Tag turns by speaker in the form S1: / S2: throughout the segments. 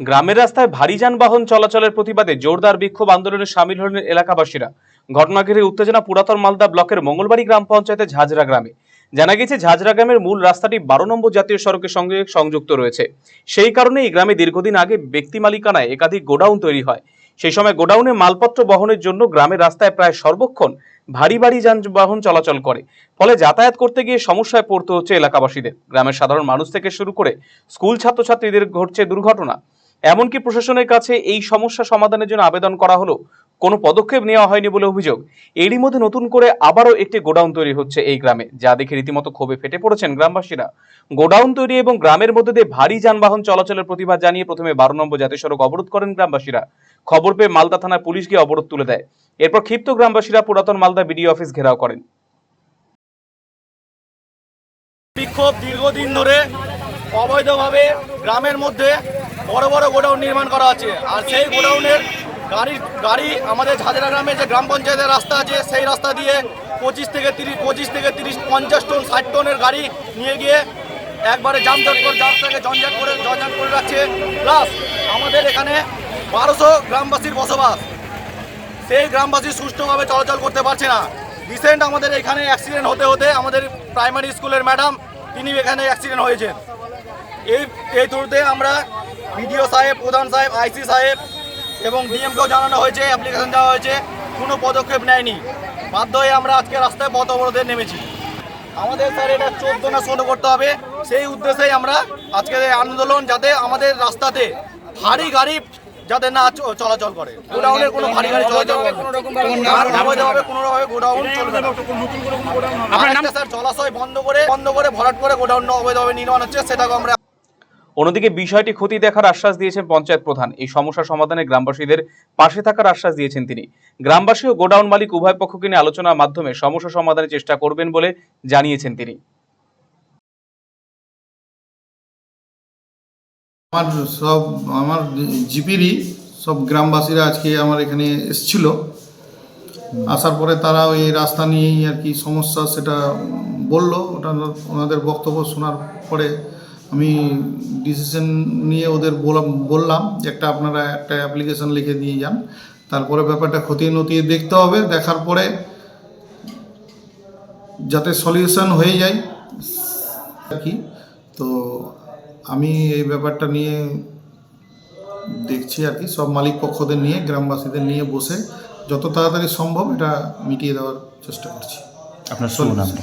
S1: গ্রামের রাস্তায় ভারী যানবাহন চলাচলের প্রতিবাদে জোরদার বিক্ষোভ আন্দোলনে সামিল হলেন এলাকাবাসীরা। ঘটনা ঘিরে উত্তেজনা পুরাতন মালদা ব্লকের মঙ্গলবাড়ি গ্রাম পঞ্চায়েতের ঝাঁঝরা গ্রামে। জানা গেছে, ঝাঁঝরা গ্রামের মূল রাস্তাটি বারো নম্বর জাতীয় সড়কের সঙ্গে সংযুক্ত রয়েছে। সেই কারণে এই গ্রামে দীর্ঘদিন আগে ব্যক্তি মালিকানায় একাধিক গোডাউন তৈরি হয়। সেই সময় গোডাউনে মালপত্র বহনের জন্য গ্রামের রাস্তায় প্রায় সর্বক্ষণ ভারী ভারী যানবাহন চলাচল করে। ফলে যাতায়াত করতে গিয়ে সমস্যায় পড়তে হচ্ছে এলাকাবাসীদের। গ্রামের সাধারণ মানুষ থেকে শুরু করে স্কুল ছাত্রছাত্রীদের ঘটছে দুর্ঘটনা। এমনকি প্রশাসনের কাছে এই সমস্যা সমাধানের জন্য আবেদন করা হলো। কোনো পদক্ষেপ নেওয়া হয়নি বলে অভিযোগ। এরই মধ্যে নতুন করে আবারও একটি গোডাউন তৈরি হচ্ছে এই গ্রামে, যা দেখে রীতিমতো ক্ষোভে ফেটে পড়েছেন গ্রামবাসীরা। গোডাউন তৈরি এবং গ্রামের মধ্যে দিয়ে ভারী যানবাহন চলাচলের প্রতিবাদ জানিয়ে প্রথমে বারো নম্বর জাতীয় সড়ক অবরোধ করেন গ্রামবাসীরা। খবর পেয়ে মালদা থানার পুলিশ গিয়ে অবরোধ তুলে দেয়। এরপর ক্ষিপ্ত গ্রামবাসীরা পুরাতন মালদা বিডিও অফিস ঘেরাও করেন।
S2: বিক্ষোভ দীর্ঘদিন ধরে অবৈধভাবে গ্রামের মধ্যে বড় বড় গোডাউন নির্মাণ করা আছে। আর সেই গোডাউনের গাড়ির গাড়ি আমাদের ঝাঁঝরা গ্রামে যে গ্রাম পঞ্চায়েতের রাস্তা আছে, সেই রাস্তা দিয়ে পঁচিশ থেকে তিরিশ, পঁচিশ থেকে তিরিশ, পঞ্চাশ টন, ষাট টনের গাড়ি নিয়ে গিয়ে একবারে জামজট করে রাস্তাকে জঞ্জাট করে জঞ্জাট করে রাখছে। প্লাস আমাদের এখানে বারোশো গ্রামবাসীর বসবাস। সেই গ্রামবাসী সুষ্ঠুভাবে চলাচল করতে পারছে না। রিসেন্ট আমাদের এখানে অ্যাক্সিডেন্ট হতে হতে আমাদের প্রাইমারি স্কুলের ম্যাডাম, তিনি এখানে অ্যাক্সিডেন্ট হয়েছেন। এই এই থ্রুতে আমরা বিডিও সাহেব প্রধান সাহেব আইসি সাহেব এবং ডিএমকেও জানানো হয়েছে অ্যাপ্লিকেশন দেওয়া হয়েছে কোনো পদক্ষেপ নেয়নি। বাধ্য হয়ে আমরা আজকে রাস্তায় পথ অবরোধে নেমেছি। আমাদের স্যার এটা চোদ্দ না ষোলো করতে হবে সেই উদ্দেশ্যেই আমরা আজকের এই আন্দোলন যাতে আমাদের রাস্তাতে ভারী গাড়ি যাতে না চলাচল করে। গোডাউনের কোনো ভারী গাড়ি চলাচল অবৈধভাবে কোনোভাবে গোডাউন চলবে না। স্যার জলাশয় বন্ধ করে বন্ধ করে ভরাট করে গোডাউন অবৈধভাবে নির্মাণ হচ্ছে সেটাকে আমরা
S1: অন্যদিকে বিষয়টি ক্ষতি দেখার আশ্বাস দিয়েছেন পঞ্চায়েত প্রধান। এই সমস্যা সমাধানে গ্রামবাসীদের পাশে থাকার আশ্বাস দিয়েছেন তিনি। গ্রামবাসী ও গোডাউন মালিক উভয় পক্ষকে নিয়ে আলোচনার মাধ্যমে সমস্যা সমাধানের চেষ্টা করবেন বলে জানিয়েছেন তিনি।
S3: আমার সব, আমার জিপিরই সব গ্রামবাসীরা আজকে আমার এখানে এসছিল। আসার পরে তারা ওই রাস্তা নিয়েই আর কি সমস্যা সেটা বলল। ওটা ওনাদের বক্তব্য শোনার পরে আমি ডিসিশন নিয়ে ওদের বললাম বললাম যে একটা আপনারা একটা অ্যাপ্লিকেশন লিখে দিয়ে যান। তারপরে ব্যাপারটা খতিয়ে নতিয়ে দেখতে হবে, দেখার পরে যাতে সলিউশন হয়ে যায় আর কি। তো আমি এই ব্যাপারটা নিয়ে দেখছি আর কি, সব মালিক পক্ষদের নিয়ে, গ্রামবাসীদের নিয়ে বসে যত তাড়াতাড়ি সম্ভব এটা মিটিয়ে দেওয়ার চেষ্টা করছি।
S4: আপনার নামটা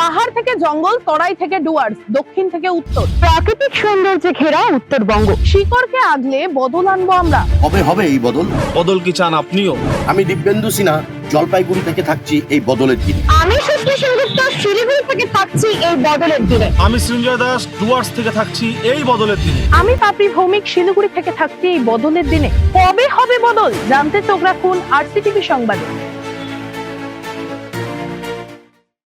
S5: পাহাড় থেকে জঙ্গল তরাই থেকে ডুয়ার্স দক্ষিণ থেকে উত্তর।
S6: প্রাকৃতিক সৌন্দর্যে ঘেরা উত্তরবঙ্গ।
S5: শিকড়কে আগলে বদল আনব আমরা।
S7: কবে হবে এই বদল।
S8: বদল কি চান আপনিও?
S7: আমি দিব্যেন্দু সিনহা জলপাইগুড়ি থেকে থাকছি এই বদলের দিনে।
S6: আমি সত্যি সেনগুপ্ত শিলিগুড়ি থেকে থাকছি এই বদলের দিনে।
S8: আমি সৃঞ্জয় দাস ডুয়ার্স থেকে থাকছি এই বদলের দিনে।
S5: আমি পাপড়ি ভৌমিক শিলিগুড়ি থেকে থাকছি এই বদলের দিনে। কবে হবে বদল? জানতে চোখ রাখুন আরসিটিভি সংবাদে।